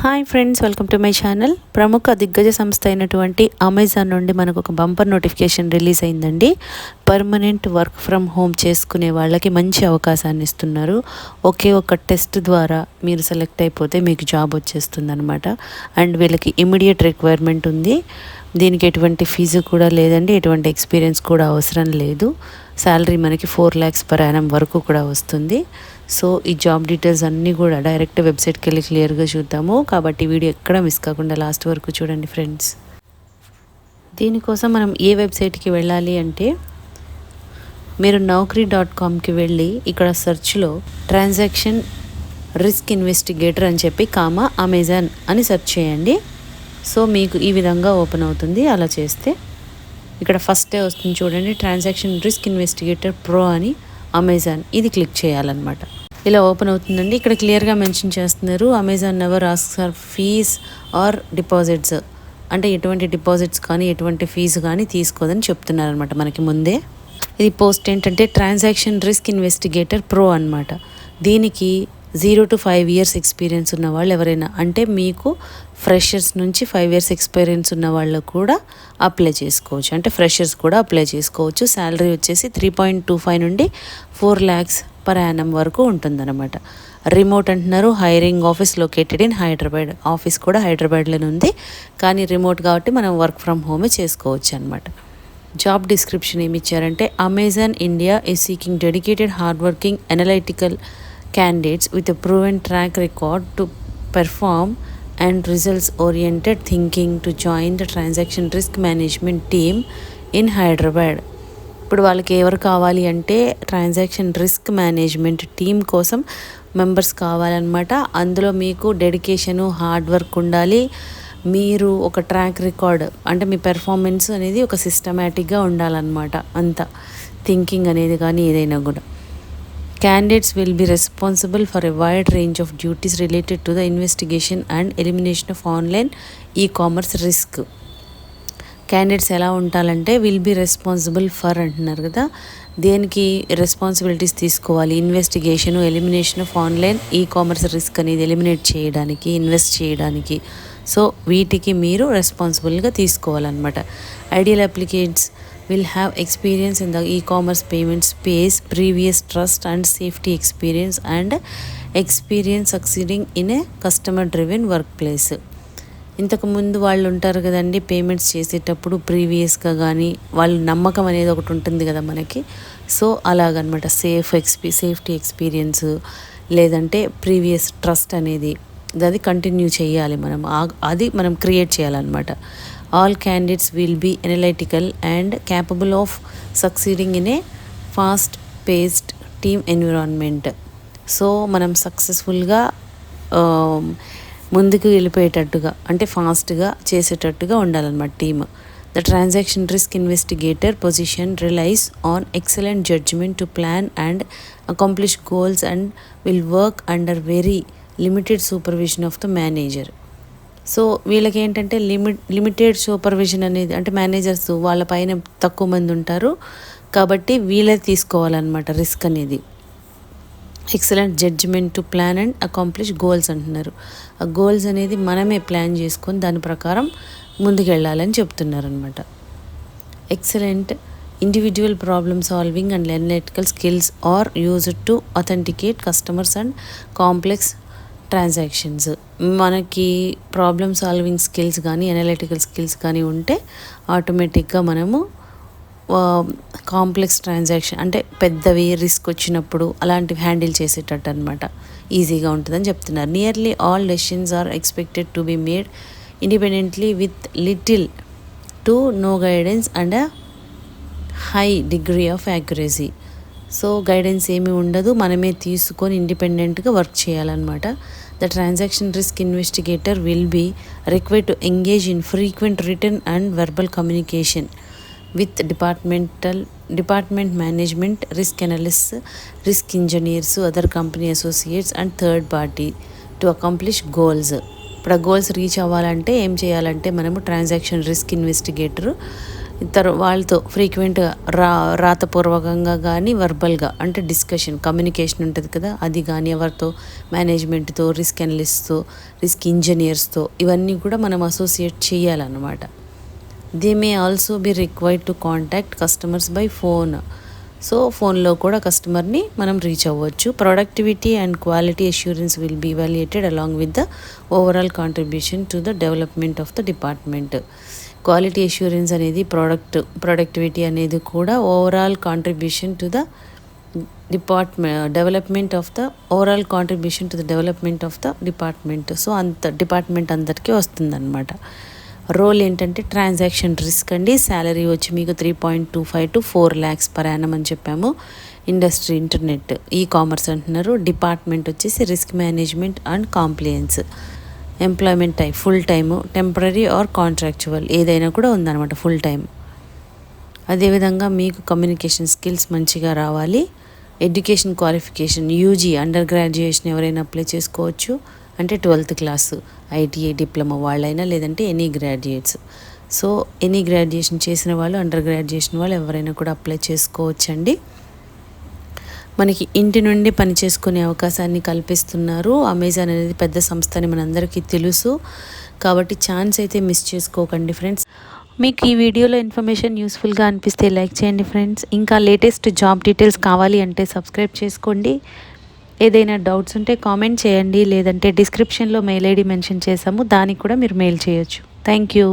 Hi friends welcome to my channel ప్రముఖ దిగ్గజ సంస్థ అయినటువంటి అమెజాన్ నుండి మనకు ఒక బంపర్ నోటిఫికేషన్ రిలీజ్ అయిందండి. పర్మనెంట్ వర్క్ ఫ్రమ్ హోమ్ చేసుకునే వాళ్ళకి మంచి అవకాశాన్ని ఇస్తున్నారు. ఒకే ఒక టెస్ట్ ద్వారా మీరు సెలెక్ట్ అయిపోతే మీకు జాబ్ వచ్చేస్తుంది అనమాట అండ్ వీళ్ళకి ఇమీడియట్ రిక్వైర్మెంట్ ఉంది. దీనికి ఎటువంటి ఫీజు కూడా లేదండి. ఎటువంటి ఎక్స్పీరియన్స్ కూడా అవసరం లేదు. శాలరీ మనకి ఫోర్ ల్యాక్స్ పర్ యానం వరకు కూడా వస్తుంది. సో ఈ జాబ్ డీటెయిల్స్ అన్నీ కూడా డైరెక్ట్ వెబ్సైట్కి వెళ్ళి క్లియర్గా చూద్దాము. కాబట్టి వీడియో ఎక్కడ మిస్ కాకుండా లాస్ట్ వరకు చూడండి ఫ్రెండ్స్. దీనికోసం మనం ఏ వెబ్సైట్కి వెళ్ళాలి అంటే మీరు నౌకరీ డాట్ కామ్కి వెళ్ళి ఇక్కడ సెర్చ్లో ట్రాన్సాక్షన్ రిస్క్ ఇన్వెస్టిగేటర్ అని చెప్పి కామా అమెజాన్ అని సెర్చ్ చేయండి. సో మీకు ఈ విధంగా ఓపెన్ అవుతుంది. అలా చేస్తే ఇక్కడ ఫస్టే వస్తుంది చూడండి. ట్రాన్సాక్షన్ రిస్క్ ఇన్వెస్టిగేటర్ ప్రో అని అమెజాన్ ఇది క్లిక్ చేయాలన్నమాట. ఇలా ఓపెన్ అవుతుందండి. ఇక్కడ క్లియర్గా మెన్షన్ చేస్తున్నారు Amazon never ask for fees or deposits అంటే ఎటువంటి డిపాజిట్స్ కానీ ఎటువంటి ఫీజు కానీ తీసుకోదని చెప్తున్నారు అనమాట మనకి ముందే. ఇది పోస్ట్ ఏంటంటే ట్రాన్సాక్షన్ రిస్క్ ఇన్వెస్టిగేటర్ ప్రో అనమాట దీనికి zero to five years experience ఉన్న వాళ్ళు ఎవరైనా అంటే మీకు ఫ్రెషర్స్ నుంచి ఫైవ్ ఇయర్స్ ఎక్స్పీరియన్స్ ఉన్న వాళ్ళు కూడా అప్లై చేసుకోవచ్చు. అంటే ఫ్రెషర్స్ కూడా అప్లై చేసుకోవచ్చు. శాలరీ వచ్చేసి త్రీ పాయింట్ టూ ఫైవ్ నుండి ఫోర్ ల్యాక్స్ పర్ యానం వరకు ఉంటుందన్నమాట. రిమోట్ అంటున్నారు. Hiring office located in Hyderabad. Office కూడా హైదరాబాద్లోనే ఉంది. కానీ రిమోట్ కాబట్టి మనం వర్క్ ఫ్రమ్ హోమే చేసుకోవచ్చు అనమాట జాబ్ డిస్క్రిప్షన్ ఏమి ఇచ్చారంటే Amazon India is seeking dedicated hard working analytical candidates with a proven track record to perform and results oriented thinking to join the transaction risk management team in Hyderabad. ఇప్పుడు వాళ్ళకి ఎవరు కావాలి అంటే transaction risk management team కోసం members కావాలన్నమాట. అందులో మీకు dedication hard work ఉండాలి. మీరు ఒక ట్రాక్ రికార్డ్ అంటే మీ పెర్ఫార్మెన్స్ అనేది ఒక సిస్టమేటిక్గా ఉండాలన్నమాట. అంత థింకింగ్ అనేది కానీ ఏదైనా కూడా. Candidates will be responsible for a wide range of duties related to the investigation and elimination of online e-commerce risk. Candidates ఎలా ఉండాలంటే విల్ బీ రెస్పాన్సిబుల్ ఫర్ అంటున్నారు కదా. దేనికి రెస్పాన్సిబిలిటీస్ తీసుకోవాలి? Investigation elimination of online e commerce risk అనేది eliminate చేయడానికి invest చేయడానికి. So వీటికి మీరు రెస్పాన్సిబుల్గా తీసుకోవాలన్నమాట. Ideal applicants will have experience in the e-commerce payment space previous trust and safety experience and experience succeeding in a customer driven workplace ఇంతకు ముందు వాళ్ళు ఉంటారు కదండి పేమెంట్స్ చేసేటప్పుడు ప్రీవియస్గా కానీ వాళ్ళు నమ్మకం అనేది ఒకటి ఉంటుంది కదా మనకి సో అలాగనమాట సేఫ్ ఎక్స్పీ సేఫ్టీ ఎక్స్పీరియన్స్ లేదంటే ప్రీవియస్ ట్రస్ట్ అనేది అది కంటిన్యూ చేయాలి మనం అది మనం క్రియేట్ చేయాలన్నమాట all candidates will be analytical and capable of succeeding in a fast paced team environment. So మనం సక్సెస్ఫుల్గా um, ముందుకు వెళ్ళిపోయేటట్టుగా అంటే ఫాస్ట్గా చేసేటట్టుగా ఉండాలన్నమాట team the transaction risk investigator position relies on excellent judgment to plan and accomplish goals and will work under very limited supervision of the manager so వీళ్ళకి ఏంటంటే లిమిట్ లిమిటెడ్ సూపర్విజన్ అనేది అంటే మేనేజర్స్ వాళ్ళ పైన తక్కువ మంది ఉంటారు. కాబట్టి వీళ్ళే తీసుకోవాలన్నమాట రిస్క్ అనేది. Excellent judgment to plan and accomplish goals అంటున్నారు. ఆ గోల్స్ అనేది మనమే ప్లాన్ చేసుకొని దాని ప్రకారం ముందుకు వెళ్ళాలని చెప్తున్నారు అనమాట excellent individual problem solving and analytical skills are used to authenticate customers and complex transactions మనకి ప్రాబ్లమ్ సాల్వింగ్ స్కిల్స్ కానీ అనలిటికల్ స్కిల్స్ కానీ ఉంటే ఆటోమేటిక్గా మనము కాంప్లెక్స్ ట్రాన్సాక్షన్ అంటే పెద్దవి రిస్క్ వచ్చినప్పుడు అలాంటివి హ్యాండిల్ చేసేటట్టు అనమాట ఈజీగా ఉంటుందని చెప్తున్నారు. Nearly all decisions are expected to be made independently with little to no guidance and high degree of accuracy so guidance ఏమీ ఉండదు. మనమే తీసుకొని ఇండిపెండెంట్గా వర్క్ చేయాలన్నమాట. The transaction risk investigator will be require to engage in frequent return and verbal communication with departmental department management risk analyst risk engineers other company associates and third party to accomplish goals. ఇప్పుడు ఆ goals reach అవ్వాలంటే ఏం చేయాలంటే మనము transaction risk investigator ఇతరు వాళ్ళతో ఫ్రీక్వెంట్గా రా రాతపూర్వకంగా కానీ వర్బల్గా అంటే డిస్కషన్ కమ్యూనికేషన్ ఉంటుంది కదా అది కానీ ఎవరితో మేనేజ్మెంట్తో రిస్క్ అనలిస్ట్తో రిస్క్ ఇంజనీర్స్తో ఇవన్నీ కూడా మనం అసోసియేట్ చేయాలన్నమాట. They may also be required to contact customers by phone so ఫోన్లో కూడా కస్టమర్ని మనం రీచ్ అవ్వచ్చు. Productivity and quality assurance will be evaluated along with the overall contribution to the development of the department quality assurance అనేది product productivity అనేది కూడా overall contribution to the department development of the overall contribution to the development of the department so అంత department అందరికీ వస్తుందన్నమాట. Role ఏంటంటే transaction risk అండి. Salary వచ్చి మీకు three point two five to four lakhs per annum అని చెప్పాము. Industry internet e commerce అంటున్నారు. డిపార్ట్మెంట్ వచ్చేసి risk management and compliance employment type full time temporary or contractual ఏదైనా కూడా ఉందన్నమాట ఫుల్ టైం అదేవిధంగా మీకు కమ్యూనికేషన్ స్కిల్స్ మంచిగా రావాలి. Education qualification UG under graduation ఎవరైనా అప్లై చేసుకోవచ్చు. అంటే ట్వెల్త్ క్లాసు ఐటీఐ డిప్లొమా వాళ్ళైనా లేదంటే any graduates. So any graduation చేసిన వాళ్ళు అండర్ గ్రాడ్యుయేషన్ వాళ్ళు ఎవరైనా కూడా అప్లై చేసుకోవచ్చండి. మనకి ఇంటి నుండి పని చేసుకునే అవకాశాన్ని కల్పిస్తున్నారు. అమెజాన్ అనేది పెద్ద సంస్థ అని మనందరికీ తెలుసు. కాబట్టి ఛాన్స్ అయితే మిస్ చేసుకోకండి ఫ్రెండ్స్ మీకు ఈ వీడియోలో ఇన్ఫర్మేషన్ యూస్ఫుల్గా అనిపిస్తే లైక్ చేయండి ఫ్రెండ్స్ ఇంకా లేటెస్ట్ జాబ్ డీటెయిల్స్ కావాలి అంటే సబ్స్క్రైబ్ చేసుకోండి. ఏదైనా డౌట్స్ ఉంటే కామెంట్ చేయండి. లేదంటే డిస్క్రిప్షన్లో మెయిల్ ఐడి మెన్షన్ చేసాము దానికి కూడా మీరు మెయిల్ చేయొచ్చు. Thank you